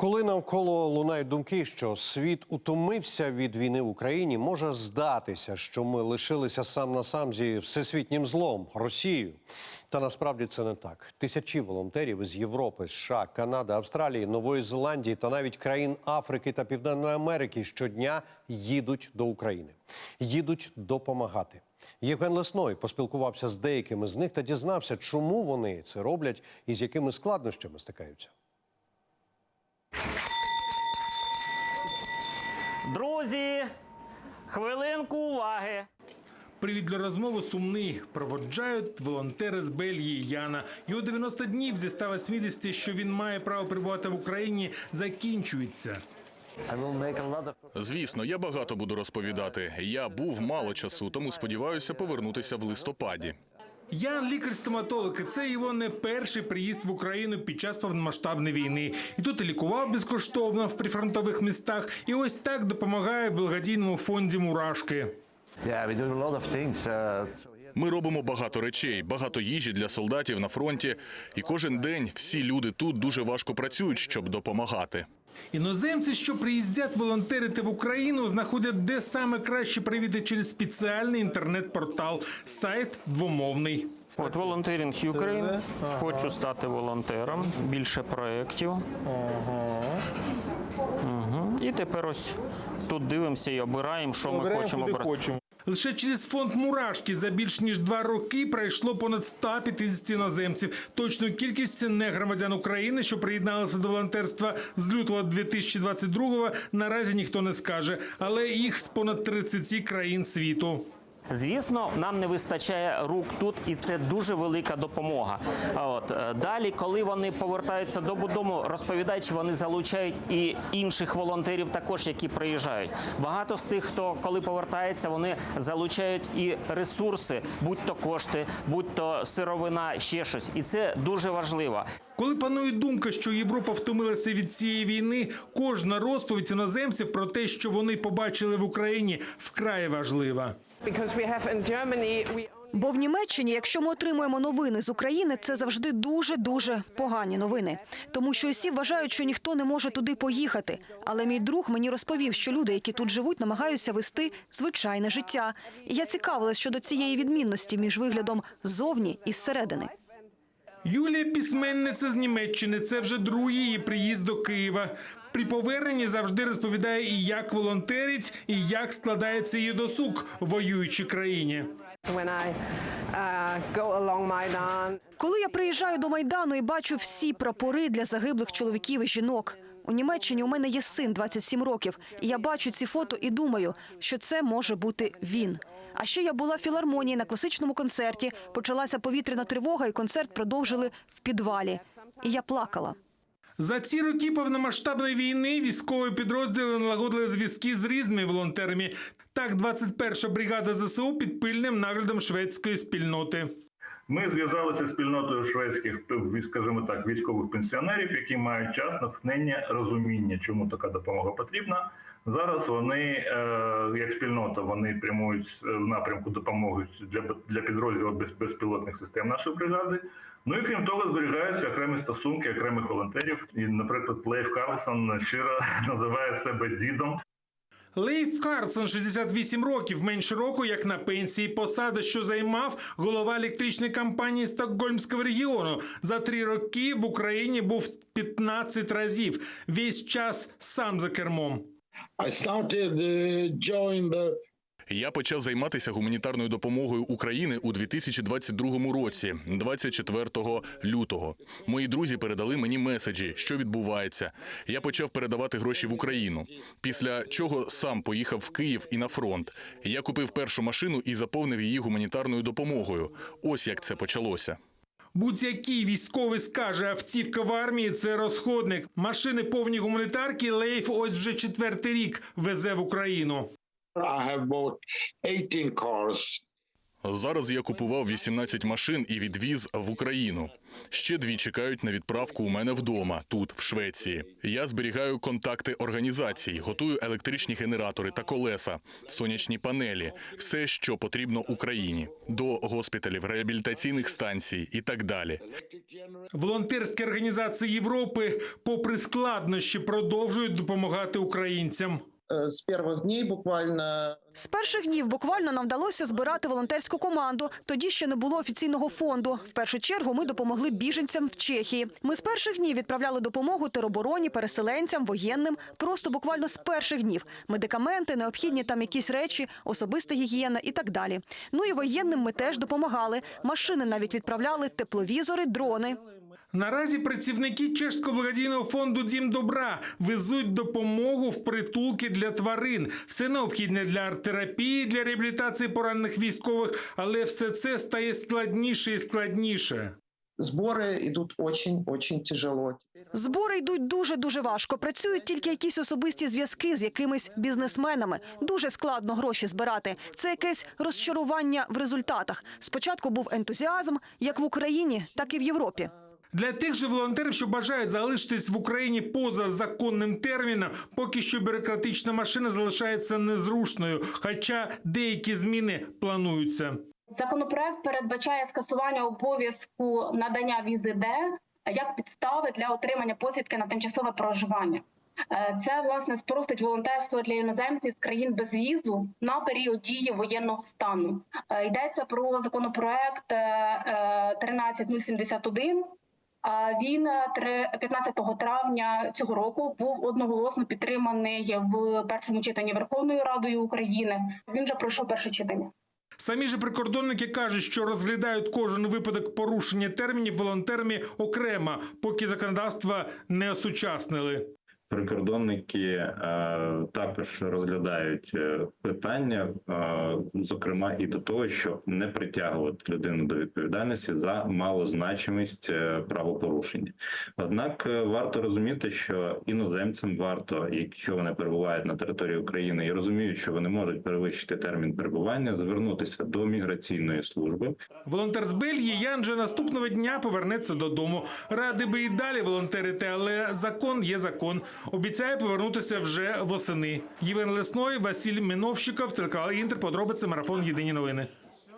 Коли навколо лунають думки, що світ утомився від війни в Україні, може здатися, що ми лишилися сам на сам зі всесвітнім злом Росією. Та насправді це не так. Тисячі волонтерів із Європи, США, Канади, Австралії, Нової Зеландії та навіть країн Африки та Південної Америки щодня їдуть до України, їдуть допомагати. Євген Лесной поспілкувався з деякими з них та дізнався, чому вони це роблять і з якими складнощами стикаються. Друзі, хвилинку уваги. Привід для розмови сумний. Проводжають волонтери з Бельгії Яна. Його 90 днів зі 180, що він має право перебувати в Україні, закінчується. Звісно, я багато буду розповідати. Я був мало часу, тому сподіваюся повернутися в листопаді. Ян лікар-стоматолог. і Це його не перший приїзд в Україну під час повномасштабної війни. І тут і лікував безкоштовно в прифронтових містах. І ось так допомагає благодійному фонді Мурашки. Uh, Ми робимо багато речей, багато їжі для солдатів на фронті. І кожен день всі люди тут дуже важко працюють, щоб допомагати. Іноземці, що приїздять волонтерити в Україну, знаходять де саме краще привіти через спеціальний інтернет-портал. Сайт двомовний. От волонтерінг Ukraine. Хочу стати волонтером. Більше проєктів. Угу. І тепер ось тут дивимося і обираємо, що ми хочемо брати. Лише через фонд Мурашки за більш ніж два роки пройшло понад 150 іноземців. Точну кількість не громадян України, що приєдналися до волонтерства з лютого 2022-го, наразі ніхто не скаже, але їх з понад 30 країн світу. Звісно, нам не вистачає рук тут, і це дуже велика допомога. От е, далі, коли вони повертаються додому, розповідаючи, вони залучають і інших волонтерів, також які приїжджають. Багато з тих, хто коли повертається, вони залучають і ресурси, будь-то кошти, будь-то сировина, ще щось, і це дуже важливо. Коли панує думка, що Європа втомилася від цієї війни, кожна розповідь іноземців про те, що вони побачили в Україні, вкрай важлива. Because we have in Germany we Бо в Німеччині, якщо ми отримуємо новини з України, це завжди дуже дуже погані новини. Тому що усі вважають, що ніхто не може туди поїхати. Але мій друг мені розповів, що люди, які тут живуть, намагаються вести звичайне життя. І я цікавилась щодо цієї відмінності між виглядом ззовні і зсередини. Юлія письменниця з Німеччини. Це вже другий її приїзд до Києва. При поверненні завжди розповідає і як волонтерить, і як складається її досуг в воюючій країні. uh, Коли я приїжджаю до майдану і бачу всі прапори для загиблих чоловіків і жінок. У Німеччині у мене є син 27 років, і я бачу ці фото і думаю, що це може бути він. А ще я була в філармонії на класичному концерті. Почалася повітряна тривога, і концерт продовжили в підвалі. І я плакала. За ці роки повномасштабної війни військові підрозділи налагодили зв'язки з різними волонтерами. Так, 21-ша бригада ЗСУ під пильним наглядом шведської спільноти. Ми зв'язалися з спільнотою шведських, скажімо так, військових пенсіонерів, які мають час, натхнення, розуміння, чому така допомога потрібна. Зараз вони, е, як спільнота, вони прямують в напрямку допомоги для для підрозділів без, безпілотних систем нашої бригади. Ну і крім того, зберігаються окремі стосунки окремих волонтерів. І, наприклад, Лейф Карлсон щиро називає себе дідом Лейф Карлсон, 68 років, менше року, як на пенсії, посада, що займав голова електричної компанії Стокгольмського регіону. За три роки в Україні був 15 разів. Весь час сам за кермом. I started uh, Я почав займатися гуманітарною допомогою України у 2022 році, 24 лютого. Мої друзі передали мені меседжі, що відбувається. Я почав передавати гроші в Україну. Після чого сам поїхав в Київ і на фронт. Я купив першу машину і заповнив її гуманітарною допомогою. Ось як це почалося. Будь-який військовий скаже, автівка в армії це розходник. Машини повні гуманітарки Лейф ось вже четвертий рік везе в Україну. I have bought 18 cars Зараз я купував 18 машин і відвіз в Україну. Ще дві чекають на відправку у мене вдома, тут, в Швеції. Я зберігаю контакти організацій, готую електричні генератори та колеса, сонячні панелі, все, що потрібно Україні, до госпіталів, реабілітаційних станцій і так далі. Волонтерські організації Європи, попри складнощі, продовжують допомагати українцям. Э, С первых дней буквально З перших днів буквально нам вдалося збирати волонтерську команду. Тоді ще не було офіційного фонду. В першу чергу ми допомогли біженцям в Чехії. Ми з перших днів відправляли допомогу теробороні, переселенцям, воєнним. Просто буквально з перших днів. Медикаменти, необхідні там якісь речі, особиста гігієна і так далі. Ну і воєнним ми теж допомагали. Машини навіть відправляли, тепловізори, дрони. Наразі працівники чешського благодійного фонду Дім добра везуть допомогу в притулки для тварин. Все необхідне для арт-терапії, для реабілітації поранених військових, але все це стає складніше і складніше. сборы идут очень-очень тяжело. Збори йдуть дуже дуже важко. Працюють тільки якісь особисті зв'язки з якимись бізнесменами. Дуже складно гроші збирати. Це якесь розчарування в результатах. Спочатку був ентузіазм як в Україні, так і в Європі. Для тих же волонтерів, що бажають залишитись в Україні поза законним терміном, поки що бюрократична машина залишається незрушною, хоча деякі зміни плануються. Законопроект передбачає скасування обов'язку надання візи Д як підстави для отримання посвідки на тимчасове проживання. Е, Це власне спростить волонтерство для іноземців з країн без візу на період дії воєнного стану. Е, Йдеться про законопроект е, е, 13071. А Він е, три- 15 травня цього року був одноголосно підтриманий в першому читанні Верховною Радою України. Він вже пройшов перше читання. Самі ж прикордонники кажуть, що розглядають кожен випадок порушення термінів волонтерами окремо, поки законодавство не осучаснили. Прикордонники е, також розглядають е, питання, е, зокрема і до того, щоб не притягувати людину до відповідальності за малозначимість е, правопорушення. Однак е, варто розуміти, що іноземцям варто, якщо вони перебувають на території України і розуміють, що вони можуть перевищити термін перебування, звернутися до міграційної служби Волонтер з Бельгії Ян же наступного дня повернеться додому. Ради би і далі волонтерити, але закон є закон. Обіцяє повернутися вже восени. Євген Лесной, Василь Миновщиков, телеканал Інтер. Подробиці марафон Єдині новини.